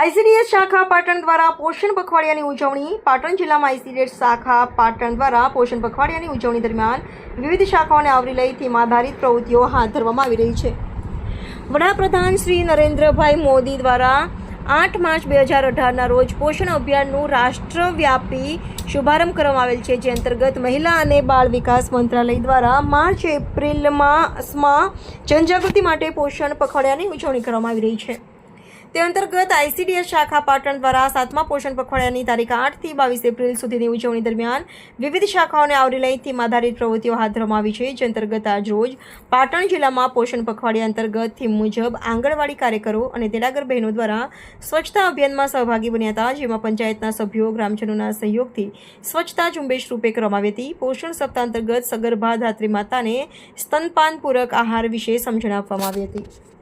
ICDS શાખા પાટણ દ્વારા પોષણ પખવાડિયાની ઉજવણી, પાટણ જિલ્લામાં આઈસીડીએસ શાખા પાટણ દ્વારા પોષણ પખવાડિયાની ઉજવણી દરમિયાન વિવિધ શાખાઓને આવરી લઈ થીમ આધારિત પ્રવૃત્તિઓ હાથ ધરવામાં આવી રહી છે. વડાપ્રધાન શ્રી નરેન્દ્રભાઈ મોદી દ્વારા આઠ માર્ચ બે હજાર અઢારના રોજ પોષણ અભિયાનનું રાષ્ટ્રવ્યાપી શુભારંભ કરવામાં આવેલ છે, જે અંતર્ગત મહિલા અને બાળ વિકાસ મંત્રાલય દ્વારા માર્ચ એપ્રિલ માસમાં જનજાગૃતિ માટે પોષણ પખવાડિયાની ઉજવણી કરવામાં આવી રહી છે. તે અંતર્ગત આઈસીડીએસ શાખા પાટણ દ્વારા સાતમા પોષણ પખવાડિયાની તારીખ આઠથી બાવીસ એપ્રિલ સુધીની ઉજવણી દરમિયાન વિવિધ શાખાઓને આવરી લઈ થીમ આધારિત પ્રવૃત્તિઓ હાથ ધરવામાં આવી છે, જે અંતર્ગત આજરોજ પાટણ જિલ્લામાં પોષણ પખવાડિયા અંતર્ગત થીમ મુજબ આંગણવાડી કાર્યકરો અને તેડાગર બહેનો દ્વારા સ્વચ્છતા અભિયાનમાં સહભાગી બન્યા હતા, જેમાં પંચાયતના સભ્યો, ગ્રામજનોના સહયોગથી સ્વચ્છતા ઝુંબેશ રૂપે કરવામાં આવી હતી. પોષણ સપ્તાહ અંતર્ગત સગર્ભા ધાત્રી માતાને સ્તનપાનપૂરક આહાર વિશે સમજણ આપવામાં આવી હતી.